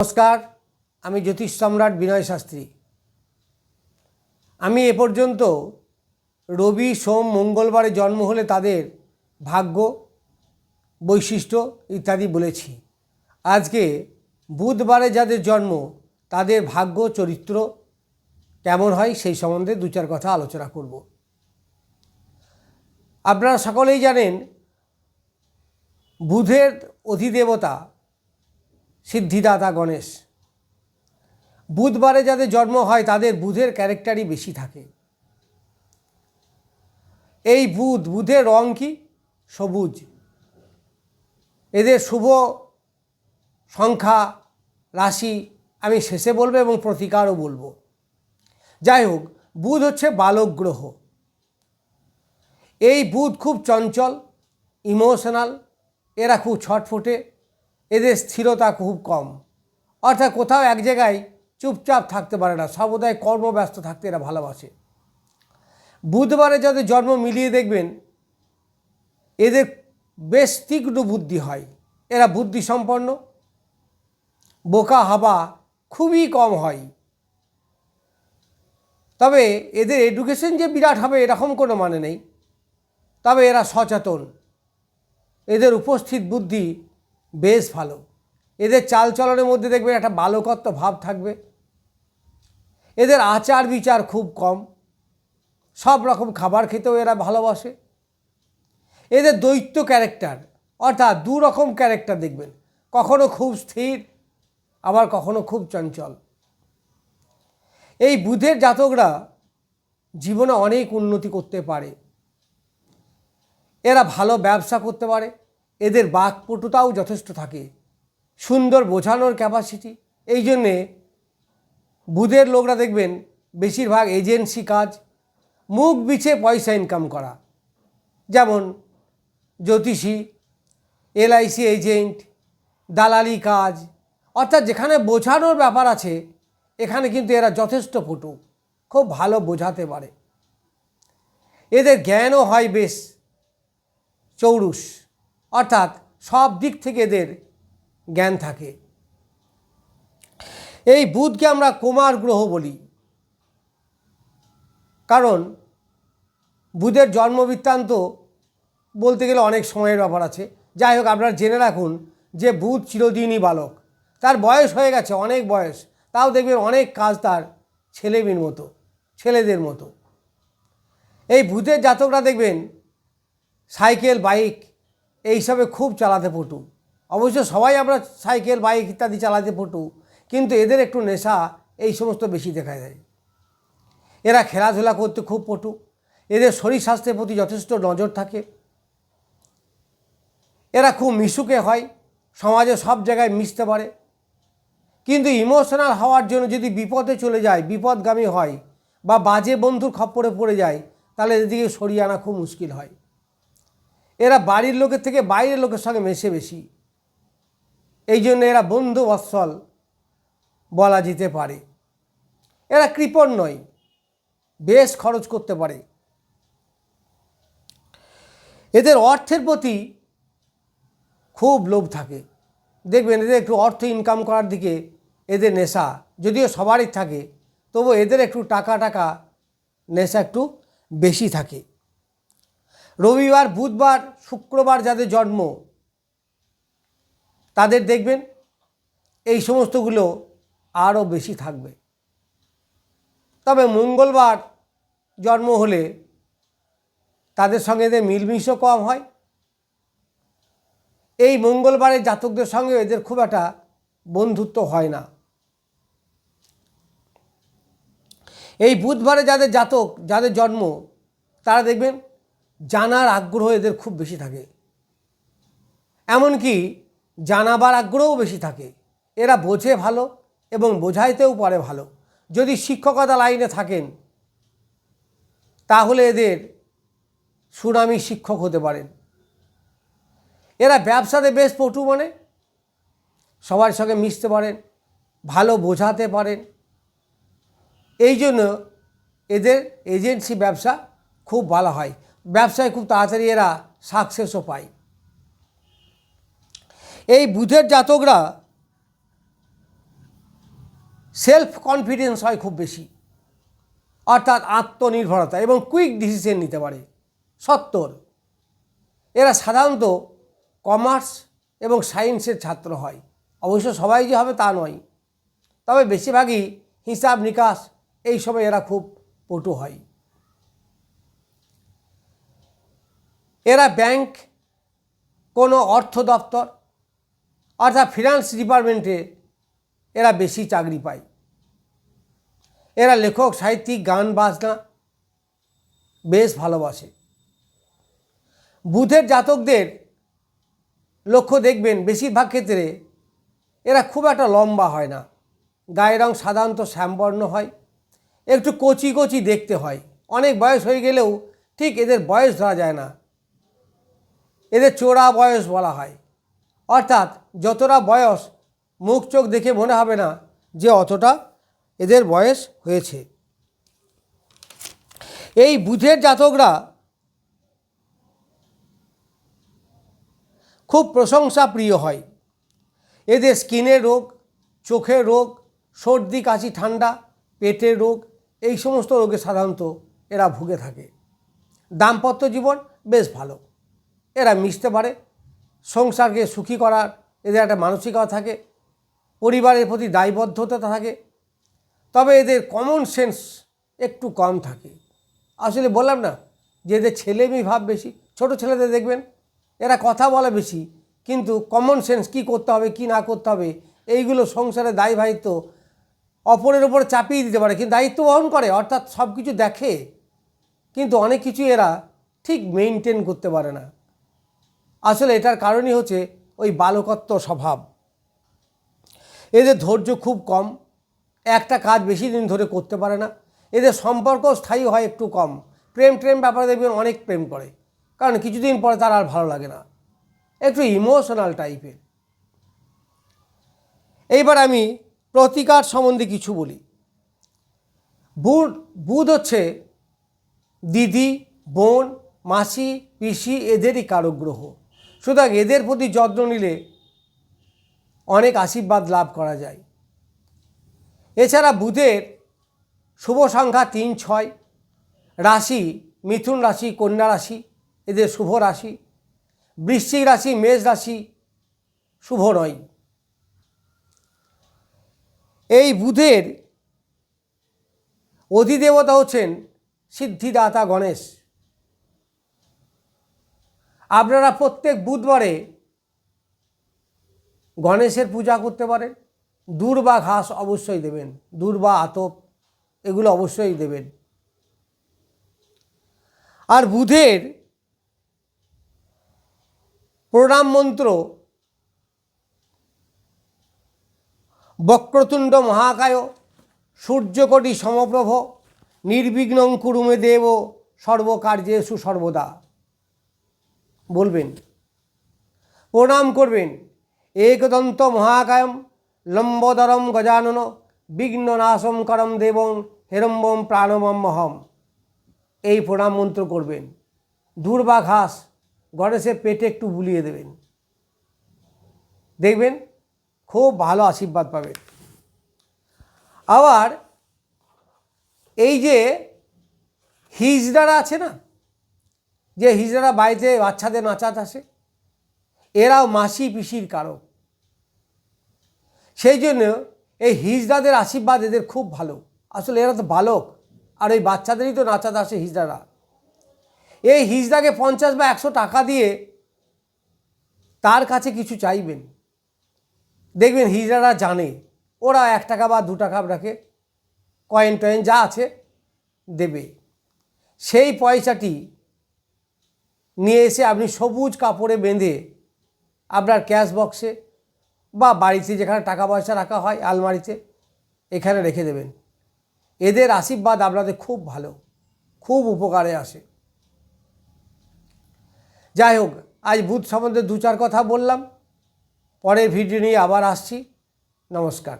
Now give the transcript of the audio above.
নমস্কার, আমি জ্যোতিষ সম্রাট বিনয় শাস্ত্রী। আমি এ পর্যন্ত রবি, সোম, মঙ্গলবারে জন্ম হলে তাদের ভাগ্য, বৈশিষ্ট্য ইত্যাদি বলেছি। আজকে বুধবারে যাদের জন্ম, তাদের ভাগ্য, চরিত্র কেমন হয় সেই সম্বন্ধে দু চার কথা আলোচনা করব। আপনারা সকলেই জানেন, বুধের অধিদেবতা সিদ্ধিদাতা গণেশ। বুধবারে যাদের জন্ম হয়, তাদের বুধের ক্যারেক্টারই বেশি থাকে। এই বুধ, বুধের রং কি? সবুজ। এদের শুভ সংখ্যা, রাশি আমি শেষে বলব এবং প্রতিকারও বলব। যাই হোক, বুধ হচ্ছে বালক গ্রহ। এই বুধ খুব চঞ্চল, ইমোশনাল, এরা খুব ছটফটে এদের স্থিরতা খুব কম। অর্থাৎ কোথাও এক জায়গায় চুপচাপ থাকতে পারে না সর্বদাই কর্মব্যস্ত থাকতে এরা ভালোবাসে। বুধবারে যাদের জন্ম মিলিয়ে দেখবেন, এদের বেশ তীক্ষ্ণ বুদ্ধি হয়। এরা বুদ্ধি সম্পন্ন বোকা হবা খুবই কম হয়। তবে এদের এডুকেশন যে বিরাট হবে এরকম কোনো মানে নেই। তবে এরা সচেতন। এদের উপস্থিত বুদ্ধি বেশ ভালো। এদের চালচলনের মধ্যে দেখবেন একটা বালকত্ব ভাব থাকবে। এদের আচার বিচার খুব কম। সব রকম খাবার খেতেও এরা ভালোবাসে। এদের দৈত্য ক্যারেক্টার, অর্থাৎ দু রকম ক্যারেক্টার দেখবেন। কখনো খুব স্থির, আবার কখনো খুব চঞ্চল। এই বুধের জাতকরা জীবনে অনেক উন্নতি করতে পারে। এরা ভালো ব্যবসা করতে পারে। এদের বাকপটুতাও যথেষ্ট থাকে। সুন্দর বোঝানোর ক্যাপাসিটি এই জন্যে বুধের লোকরা দেখবেন, বেশিরভাগ এজেন্সি কাজ, মুখ বিছে পয়সা ইনকাম করা। যেমন জ্যোতিষী, এলআইসি এজেন্ট দালালি কাজ, অর্থাৎ যেখানে বোঝানোর ব্যাপার আছে, এখানে কিন্তু এরা যথেষ্ট পটু, খুব ভালো বোঝাতে পারে। এদের জ্ঞানও হয় বেশ, চৌরুষ। অর্থাৎ সব দিক থেকে এদের জ্ঞান থাকে। এই বুধকে আমরা কুমার গ্রহ বলি। কারণ বুধের জন্মবৃত্তান্ত বলতে গেলে অনেক সময়ের ব্যাপার আছে। যাই হোক, আপনারা জেনে রাখুন যে বুধ চিরদিনই বালক। তার বয়স হয়ে গেছে, অনেক বয়স। তাও দেখবেন অনেক কাজ তার ছেলেমেয়ের মতো, ছেলেদের মতো। এই ভূতের জাতকরা দেখবেন সাইকেল, বাইক এইসবে খুব চালাতে পটু। অবশ্য সবাই আমরা সাইকেল, বাইক ইত্যাদি চালাতে পটু, কিন্তু এদের একটু নেশা এই সমস্ত বেশি দেখা যায়। এরা খেলাধুলা করতে খুব পটু। এদের শরীর স্বাস্থ্যের প্রতি যথেষ্ট নজর থাকে। এরা খুব মিশুকে হয়, সমাজে সব জায়গায় মিশতে পারে। কিন্তু ইমোশনাল হওয়ার জন্য যদি বিপদে চলে যায়, বিপদগামী হয় বা বাজে বন্ধুর খপ্পরে পড়ে যায়, তাহলে এদিকে সরিয়ে আনা খুব মুশকিল হয়। এরা বাড়ির লোকের থেকে বাইরের লোকের সঙ্গে মেশে বেশি। এই জন্য এরা বন্ধু বৎসল বলা যেতে পারে। এরা কৃপণ নয়, বেশ খরচ করতে পারে। এদের অর্থের প্রতি খুব লোভ থাকে। দেখবেন এদের একটু অর্থ ইনকাম করার দিকে এদের নেশা, যদিও সবারই থাকে তবু এদের একটু টাকা টাকা নেশা একটু বেশি থাকে। রবিবার, বুধবার, শুক্রবার যাদের জন্ম, তাদের দেখবেন এই সমস্তগুলো আরও বেশি থাকবে। তবে মঙ্গলবার জন্ম হলে তাদের সঙ্গে এদের মিলমিশও কম হয়। এই মঙ্গলবারের জাতকদের সঙ্গে এদের খুব একটা বন্ধুত্ব হয় না। এই বুধবারে যাদের জাতক, যাদের জন্ম, তারা দেখবেন জানার আগ্রহ এদের খুব বেশি থাকে। এমনকি জানাবার আগ্রহও বেশি থাকে। এরা বোঝে ভালো এবং বোঝাইতেও পারে ভালো। যদি শিক্ষকতা লাইনে থাকেন, তাহলে এদের সুনামি শিক্ষক হতে পারেন। এরা ব্যবসাতে বেশ পটু মানে। সবার সঙ্গে মিশতে পারেন, ভালো বোঝাতে পারেন। এই জন্য এদের এজেন্সি ব্যবসা খুব ভালো হয়। ব্যবসায় খুব তাড়াতাড়ি এরা সাকসেসও পায়। এই বুধের জাতকরা সেলফ কনফিডেন্স হয় খুব বেশি। অর্থাৎ আত্মনির্ভরতা এবং কুইক ডিসিশন নিতে পারে। সত্তর। এরা সাধারণত কমার্স এবং সায়েন্সের ছাত্র হয়। অবশ্য সবাই যে হবে তা নয়। তবে বেশিরভাগই হিসাব নিকাশ এই সময় এরা খুব পটু হয়। এরা ব্যাংক কোনো অর্থ দপ্তর, অর্থাৎ ফিনান্স ডিপার্টমেন্টে এরা বেশি চাকরি পায়। এরা লেখক, সাহিত্যিক, গান, বাজনা বেশ ভালোবাসে। বুধের জাতকদের লক্ষ্য দেখবেন, বেশিরভাগ ক্ষেত্রে এরা খুব একটা লম্বা হয় না। গায়ের রং সাধারণত শ্যামবর্ণ হয়, একটু কচি কচি দেখতে হয়। অনেক বয়স হয়ে গেলেও ঠিক এদের বয়স ধরা যায় না। এদের চোরা বয়স বলা হয়। অর্থাৎ যতটা বয়স মুখ চোখ দেখে মনে হবে না যে অতটা এদের বয়স হয়েছে। এই বুধের জাতকরা খুব প্রশংসা প্রিয় হয়। এদের স্কিনের রোগ চোখের রোগ, সর্দি, কাশি, ঠান্ডা পেটের রোগ, এই সমস্ত রোগে সাধারণত এরা ভুগে থাকে। দাম্পত্য জীবন বেশ ভালো। এরা মিশতে পারে, সংসারকে সুখী করার, এদের একটা মানসিকতা থাকে, পরিবারের প্রতি দায়বদ্ধতা থাকে, তবে এদের কমন সেন্স একটু কম থাকে। আসলে বললাম না যে এদের ছেলে মেয়ে ভাব বেশি, ছোট ছেলেদের দেখবেন, এরা কথা বলে বেশি, কিন্তু কমন সেন্স কী করতে হবে, কি না করতে হবে, এইগুলো সংসারে দায়ভারিত্ব অপরের ওপর চাপিয়ে দিতে পারে, কিন্তু দায়িত্ব বহন করে, অর্থাৎ সব কিছু দেখে, কিন্তু অনেক কিছু এরা ঠিক মেনটেন করতে পারে না। আসলে এটার কারণই হচ্ছে ওই বালকত্ব স্বভাব। এদের ধৈর্য খুব কম, একটা কাজ বেশি দিন ধরে করতে পারে না। এদের সম্পর্ক স্থায়ী হয় একটু কম। প্রেম প্রেম ব্যাপারে দেখবেন অনেক প্রেম করে, কারণ কিছুদিন পরে তার আর ভালো লাগে না। একটু ইমোশনাল টাইপের এইবার আমি প্রতিকার সম্বন্ধে কিছু বলি। বুধ বুধ হচ্ছে দিদি, বোন, মাসি, পিসি, এদেরই কারক গ্রহ সুতরাং এদের প্রতি যত্ন নিলে অনেক আশীর্বাদ লাভ করা যায়। এছাড়া বুধের শুভ সংখ্যা তিন ছয়, রাশি মিথুন রাশি, কন্যা রাশি, এদের শুভ রাশি, বৃশ্চিক রাশি, মেষ রাশি শুভ নয়। এই বুধের অধিদেবতা হচ্ছেন সিদ্ধিদাতা গণেশ। আপনারা প্রত্যেক বুধবারে গণেশের পূজা করতে পারেন। দূর বা ঘাস অবশ্যই দেবেন। দূর বা আতপ, এগুলো অবশ্যই দেবেন। আর বুধের প্রণাম মন্ত্র বক্রতুণ্ড মহাকায়, সূর্যকোটি সমপ্রভ, নির্বিঘ্নং কুরুমে দেব, সর্বকার্যেষু সর্বদা। বলবেন। প্রণাম করবেন। একদন্ত মহাকায়ম লম্বদরম গজানন বিঘ্ননাশম করম দেবং হেরম্বম প্রাণমহম এই প্রণাম মন্ত্র করবেন। দূর বা ঘাস গণেশের পেটে একটু বুলিয়ে দেবেন। দেখবেন খুব ভালো আশীর্বাদ পাবেন। আবার এই যে হিজড়ারা আছে না যে হিজড়ারা বাড়িতে বাচ্চাদের নাচাত আসে, এরাও মাসি পিসির কারক। সেই জন্য এই হিজড়াদের আশীর্বাদ এদের খুব ভালো। আসলে এরা তো বালক, আর ওই বাচ্চাদেরই তো নাচাতে আসে হিজড়ারা। এই হিজড়াকে পঞ্চাশ বা একশো টাকা দিয়ে তার কাছে কিছু চাইবেন। দেখবেন হিজড়ারা জানে, ওরা এক টাকা বা দু টাকা আপনাকে কয়েন টয়েন যা আছে দেবে। সেই পয়সাটি নিয়ে এসে আপনি সবুজ কাপড়ে বেঁধে আপনার ক্যাশ বক্সে বা বাড়িতে যেখানে টাকা পয়সা রাখা হয় আলমারিতে, এখানে রেখে দেবেন। এদের আশীর্বাদ আপনাদের খুব ভালো, খুব উপকারে আসে। যাই হোক, আজ বুধ সম্বন্ধে দু চার কথা বললাম, পরের ভিডিও নিয়ে আবার আসছি। নমস্কার।